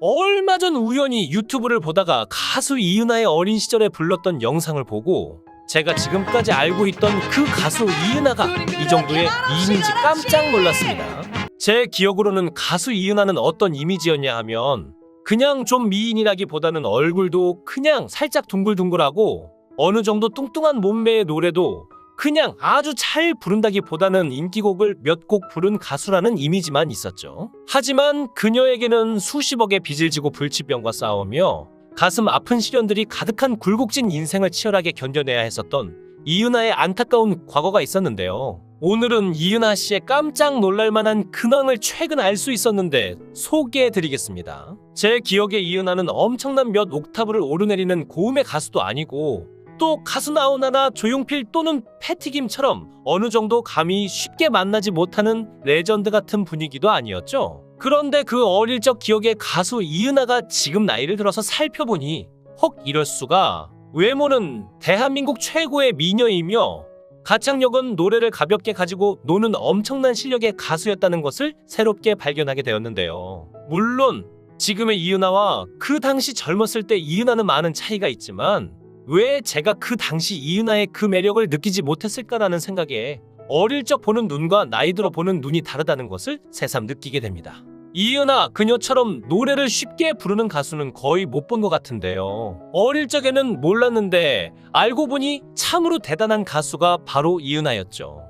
얼마 전 우연히 유튜브를 보다가 가수 이은하의 어린 시절에 불렀던 영상을 보고 제가 지금까지 알고 있던 그 가수 이은하가 이 정도의 미인인지 깜짝 놀랐습니다. 제 기억으로는 가수 이은하는 어떤 이미지였냐 하면 그냥 좀 미인이라기보다는 얼굴도 그냥 살짝 둥글둥글하고 어느 정도 뚱뚱한 몸매의 노래도 그냥 아주 잘 부른다기보다는 인기곡을 몇 곡 부른 가수라는 이미지만 있었죠. 하지만 그녀에게는 수십억의 빚을 지고 불치병과 싸우며 가슴 아픈 시련들이 가득한 굴곡진 인생을 치열하게 견뎌내야 했었던 이은하의 안타까운 과거가 있었는데요. 오늘은 이은하 씨의 깜짝 놀랄만한 근황을 최근 알 수 있었는데 소개해드리겠습니다. 제 기억에 이은하는 엄청난 몇 옥타브를 오르내리는 고음의 가수도 아니고 또 가수 나오나나 조용필 또는 패티김처럼 어느 정도 감히 쉽게 만나지 못하는 레전드 같은 분위기도 아니었죠. 그런데 그 어릴 적 기억의 가수 이은하가 지금 나이를 들어서 살펴보니 헉 이럴 수가 외모는 대한민국 최고의 미녀이며 가창력은 노래를 가볍게 가지고 노는 엄청난 실력의 가수였다는 것을 새롭게 발견하게 되었는데요. 물론 지금의 이은하와 그 당시 젊었을 때 이은하는 많은 차이가 있지만 왜 제가 그 당시 이은하의 그 매력을 느끼지 못했을까라는 생각에 어릴 적 보는 눈과 나이 들어 보는 눈이 다르다는 것을 새삼 느끼게 됩니다. 이은하 그녀처럼 노래를 쉽게 부르는 가수는 거의 못 본 것 같은데요. 어릴 적에는 몰랐는데 알고 보니 참으로 대단한 가수가 바로 이은하였죠.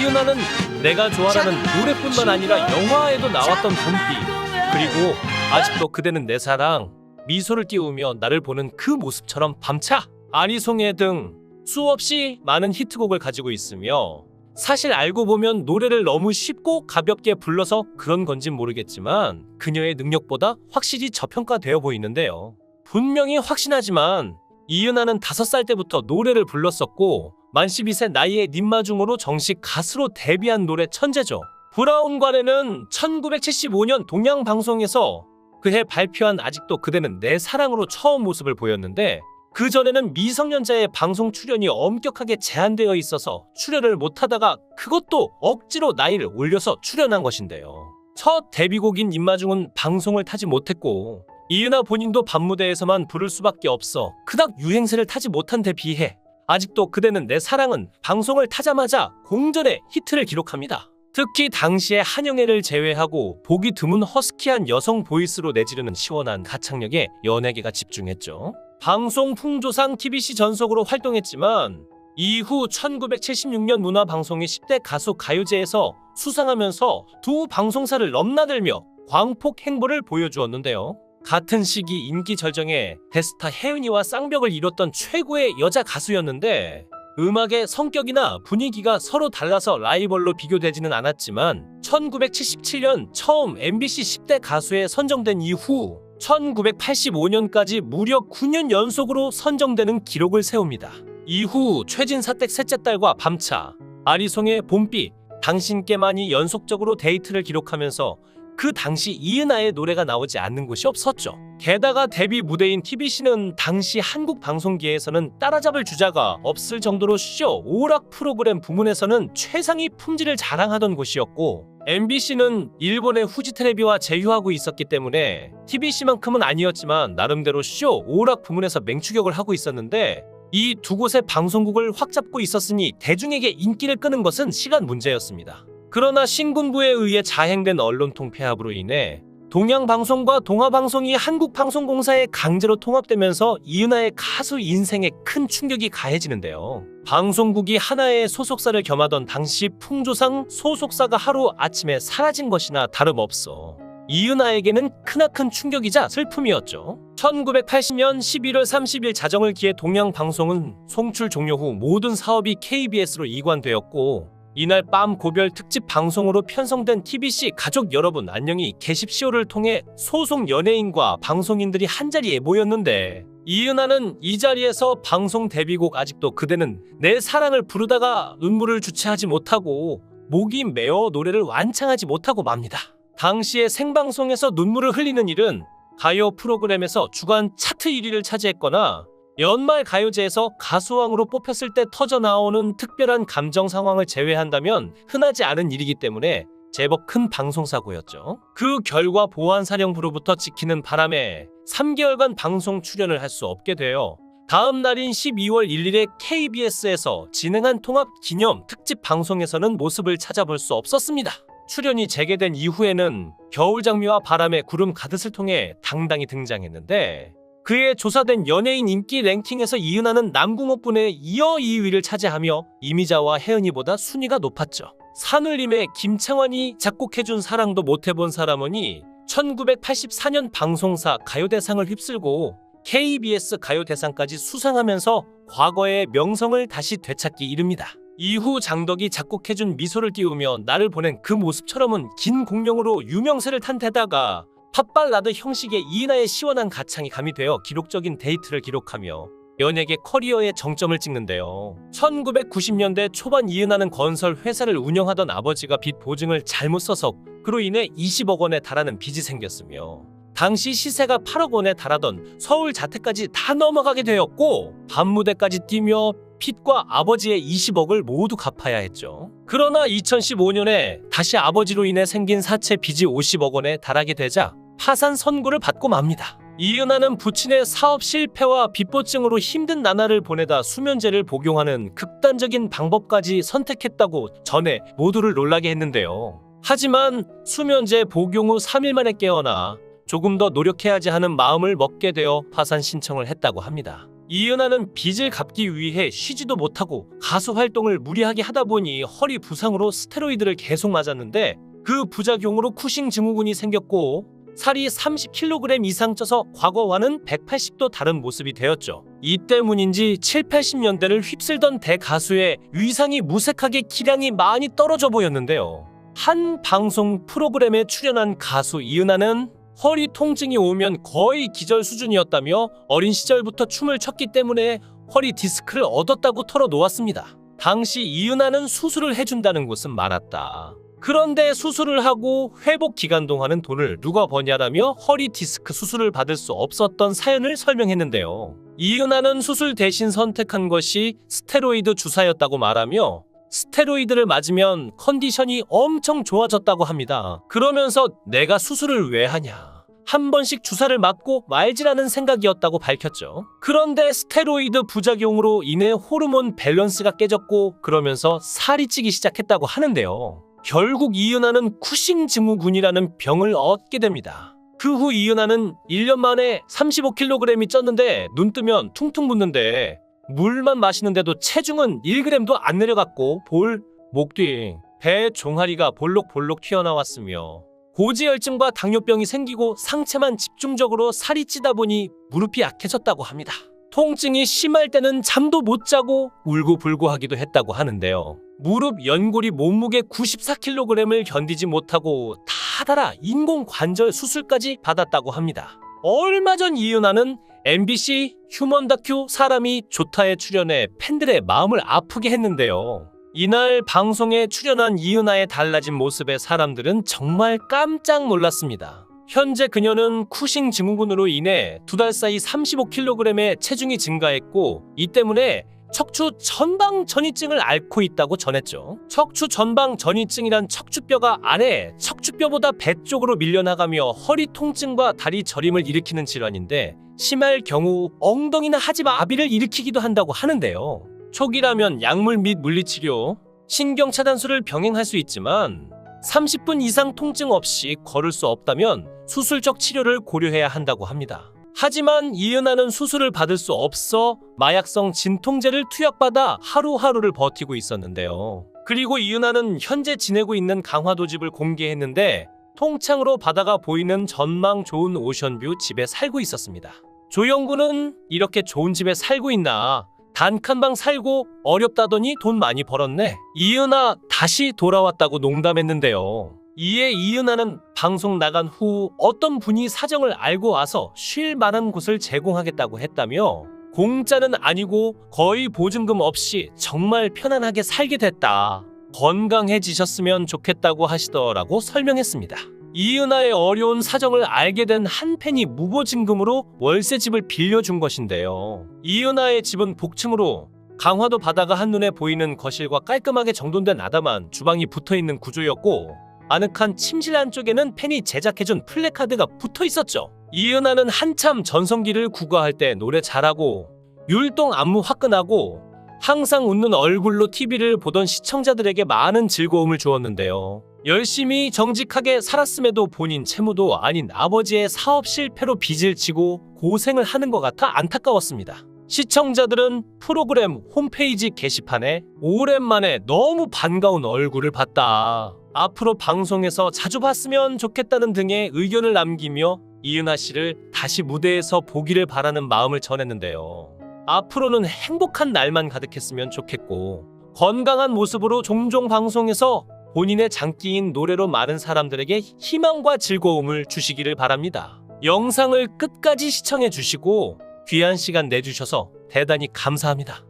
이은하는 내가 좋아라는 노래뿐만 아니라 영화에도 나왔던 봄비 그리고 아직도 그대는 내 사랑 미소를 띄우며 나를 보는 그 모습처럼 밤차 아리송해 등 수없이 많은 히트곡을 가지고 있으며 사실 알고 보면 노래를 너무 쉽고 가볍게 불러서 그런 건진 모르겠지만 그녀의 능력보다 확실히 저평가되어 보이는데요. 분명히 확신하지만 이은하는 5살 때부터 노래를 불렀었고 만 12세 나이에 님마중으로 정식 가수로 데뷔한 노래 천재죠. 브라운관에는 1975년 동양방송에서 그해 발표한 아직도 그대는 내 사랑으로 처음 모습을 보였는데 그 전에는 미성년자의 방송 출연이 엄격하게 제한되어 있어서 출연을 못하다가 그것도 억지로 나이를 올려서 출연한 것인데요. 첫 데뷔곡인 임마중은 방송을 타지 못했고 이은하 본인도 밤무대에서만 부를 수밖에 없어 그닥 유행세를 타지 못한 데 비해 아직도 그대는 내 사랑은 방송을 타자마자 공전의 히트를 기록합니다. 특히 당시의 한영애를 제외하고 보기 드문 허스키한 여성 보이스로 내지르는 시원한 가창력에 연예계가 집중했죠. 방송 풍조상 TBC 전속으로 활동했지만 이후 1976년 문화방송의 10대 가수 가요제에서 수상하면서 두 방송사를 넘나들며 광폭 행보를 보여주었는데요. 같은 시기 인기 절정에 데스타 혜은이와 쌍벽을 이뤘던 최고의 여자 가수였는데 음악의 성격이나 분위기가 서로 달라서 라이벌로 비교되지는 않았지만 1977년 처음 MBC 10대 가수에 선정된 이후 1985년까지 무려 9년 연속으로 선정되는 기록을 세웁니다. 이후 최진 사댁 셋째 딸과 밤차, 아리송의 봄비, 당신께만이 연속적으로 데이트를 기록하면서 그 당시 이은하의 노래가 나오지 않는 곳이 없었죠. 게다가 데뷔 무대인 TBC는 당시 한국 방송계에서는 따라잡을 주자가 없을 정도로 쇼, 오락 프로그램 부문에서는 최상위 품질을 자랑하던 곳이었고 MBC는 일본의 후지 테레비와 제휴하고 있었기 때문에 TBC만큼은 아니었지만 나름대로 쇼, 오락 부문에서 맹추격을 하고 있었는데 이 두 곳의 방송국을 확 잡고 있었으니 대중에게 인기를 끄는 것은 시간 문제였습니다. 그러나 신군부에 의해 자행된 언론 통 폐합으로 인해 동양방송과 동아방송이 한국방송공사에 강제로 통합되면서 이은하의 가수 인생에 큰 충격이 가해지는데요. 방송국이 하나의 소속사를 겸하던 당시 풍조상 소속사가 하루 아침에 사라진 것이나 다름없어 이은하에게는 크나큰 충격이자 슬픔이었죠. 1980년 11월 30일 자정을 기해 동양방송은 송출 종료 후 모든 사업이 KBS로 이관되었고 이날 밤 고별 특집 방송으로 편성된 TBC 가족 여러분 안녕히 게십시오를 통해 소속 연예인과 방송인들이 한자리에 모였는데 이은하는 이 자리에서 방송 데뷔곡 아직도 그대는 내 사랑을 부르다가 눈물을 주체하지 못하고 목이 메어 노래를 완창하지 못하고 맙니다. 당시에 생방송에서 눈물을 흘리는 일은 가요 프로그램에서 주간 차트 1위를 차지했거나 연말 가요제에서 가수왕으로 뽑혔을 때 터져 나오는 특별한 감정 상황을 제외한다면 흔하지 않은 일이기 때문에 제법 큰 방송사고였죠. 그 결과 보안사령부로부터 찍히는 바람에 3개월간 방송 출연을 할 수 없게 되어 다음 날인 12월 1일에 KBS에서 진행한 통합 기념 특집 방송에서는 모습을 찾아볼 수 없었습니다. 출연이 재개된 이후에는 겨울 장미와 바람의 구름 가듯을 통해 당당히 등장했는데 그의 조사된 연예인 인기 랭킹에서 이은하는 남궁옥분에 이어 2위를 차지하며 이미자와 혜은이보다 순위가 높았죠. 산울림의 김창완이 작곡해준 사랑도 못해본 사람은이 1984년 방송사 가요대상을 휩쓸고 KBS 가요대상까지 수상하면서 과거의 명성을 다시 되찾기 이릅니다. 이후 장덕이 작곡해준 미소를 띄우며 나를 보낸 그 모습처럼은 긴 공룡으로 유명세를 탄 데다가 팝발라드 형식의 이은하의 시원한 가창이 가미되어 기록적인 데이트를 기록하며 연예계 커리어의 정점을 찍는데요. 1990년대 초반 이은하는 건설 회사를 운영하던 아버지가 빚 보증을 잘못 써서 그로 인해 20억 원에 달하는 빚이 생겼으며 당시 시세가 8억 원에 달하던 서울 자택까지 다 넘어가게 되었고 밤무대까지 뛰며 핏과 아버지의 20억을 모두 갚아야 했죠. 그러나 2015년에 다시 아버지로 인해 생긴 사채 빚이 50억 원에 달하게 되자 파산 선고를 받고 맙니다. 이은하는 부친의 사업 실패와 빚보증으로 힘든 나날을 보내다 수면제를 복용하는 극단적인 방법까지 선택했다고 전에 모두를 놀라게 했는데요. 하지만 수면제 복용 후 3일 만에 깨어나 조금 더 노력해야지 하는 마음을 먹게 되어 파산 신청을 했다고 합니다. 이은하는 빚을 갚기 위해 쉬지도 못하고 가수 활동을 무리하게 하다 보니 허리 부상으로 스테로이드를 계속 맞았는데 그 부작용으로 쿠싱 증후군이 생겼고 살이 30kg 이상 쪄서 과거와는 180도 다른 모습이 되었죠. 이 때문인지 7, 80년대를 휩쓸던 대가수의 위상이 무색하게 기량이 많이 떨어져 보였는데요. 한 방송 프로그램에 출연한 가수 이은하는 허리 통증이 오면 거의 기절 수준이었다며 어린 시절부터 춤을 췄기 때문에 허리 디스크를 얻었다고 털어놓았습니다. 당시 이은하는 수술을 해준다는 곳은 많았다. 그런데 수술을 하고 회복 기간 동안은 돈을 누가 버냐라며 허리 디스크 수술을 받을 수 없었던 사연을 설명했는데요. 이은하는 수술 대신 선택한 것이 스테로이드 주사였다고 말하며 스테로이드를 맞으면 컨디션이 엄청 좋아졌다고 합니다. 그러면서 내가 수술을 왜 하냐. 한 번씩 주사를 맞고 말지라는 생각이었다고 밝혔죠. 그런데 스테로이드 부작용으로 인해 호르몬 밸런스가 깨졌고 그러면서 살이 찌기 시작했다고 하는데요. 결국 이은하는 쿠싱 증후군이라는 병을 얻게 됩니다. 그 후 이은하는 1년 만에 35kg이 쪘는데 눈 뜨면 퉁퉁 붓는데 물만 마시는데도 체중은 1g도 안 내려갔고 볼, 목 뒤, 배 종아리가 볼록볼록 튀어나왔으며 고지혈증과 당뇨병이 생기고 상체만 집중적으로 살이 찌다 보니 무릎이 약해졌다고 합니다. 통증이 심할 때는 잠도 못 자고 울고불고 하기도 했다고 하는데요. 무릎 연골이 몸무게 94kg을 견디지 못하고 다 달아 인공 관절 수술까지 받았다고 합니다. 얼마 전 이은하는 MBC 휴먼 다큐 사람이 좋다에 출연해 팬들의 마음을 아프게 했는데요. 이날 방송에 출연한 이은하의 달라진 모습에 사람들은 정말 깜짝 놀랐습니다. 현재 그녀는 쿠싱 증후군으로 인해 두 달 사이 35kg의 체중이 증가했고 이 때문에 척추 전방 전이증을 앓고 있다고 전했죠. 척추 전방 전이증이란 척추뼈가 아래 척추뼈보다 배 쪽으로 밀려나가며 허리 통증과 다리 저림을 일으키는 질환인데 심할 경우 엉덩이나 하지마비를 일으키기도 한다고 하는데요. 초기라면 약물 및 물리치료, 신경 차단술을 병행할 수 있지만 30분 이상 통증 없이 걸을 수 없다면 수술적 치료를 고려해야 한다고 합니다. 하지만 이은하는 수술을 받을 수 없어 마약성 진통제를 투약받아 하루하루를 버티고 있었는데요. 그리고 이은하는 현재 지내고 있는 강화도 집을 공개했는데 통창으로 바다가 보이는 전망 좋은 오션뷰 집에 살고 있었습니다. 조영구는 이렇게 좋은 집에 살고 있나 단칸방 살고 어렵다더니 돈 많이 벌었네. 이은하 다시 돌아왔다고 농담했는데요. 이에 이은하는 방송 나간 후 어떤 분이 사정을 알고 와서 쉴 만한 곳을 제공하겠다고 했다며 공짜는 아니고 거의 보증금 없이 정말 편안하게 살게 됐다. 건강해지셨으면 좋겠다고 하시더라고 설명했습니다. 이은하의 어려운 사정을 알게 된 한 팬이 무보증금으로 월세집을 빌려준 것인데요. 이은하의 집은 복층으로 강화도 바다가 한눈에 보이는 거실과 깔끔하게 정돈된 아담한 주방이 붙어 있는 구조였고 아늑한 침실 안쪽에는 팬이 제작해준 플래카드가 붙어 있었죠. 이은하는 한참 전성기를 구가할 때 노래 잘하고 율동 안무 화끈하고 항상 웃는 얼굴로 TV를 보던 시청자들에게 많은 즐거움을 주었는데요. 열심히 정직하게 살았음에도 본인 채무도 아닌 아버지의 사업 실패로 빚을 지고 고생을 하는 것 같아 안타까웠습니다. 시청자들은 프로그램 홈페이지 게시판에 오랜만에 너무 반가운 얼굴을 봤다. 앞으로 방송에서 자주 봤으면 좋겠다는 등의 의견을 남기며 이은하 씨를 다시 무대에서 보기를 바라는 마음을 전했는데요. 앞으로는 행복한 날만 가득했으면 좋겠고 건강한 모습으로 종종 방송에서 본인의 장기인 노래로 많은 사람들에게 희망과 즐거움을 주시기를 바랍니다. 영상을 끝까지 시청해 주시고 귀한 시간 내주셔서 대단히 감사합니다.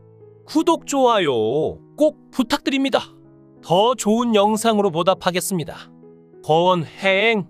구독, 좋아요 꼭 부탁드립니다. 더 좋은 영상으로 보답하겠습니다. 거원행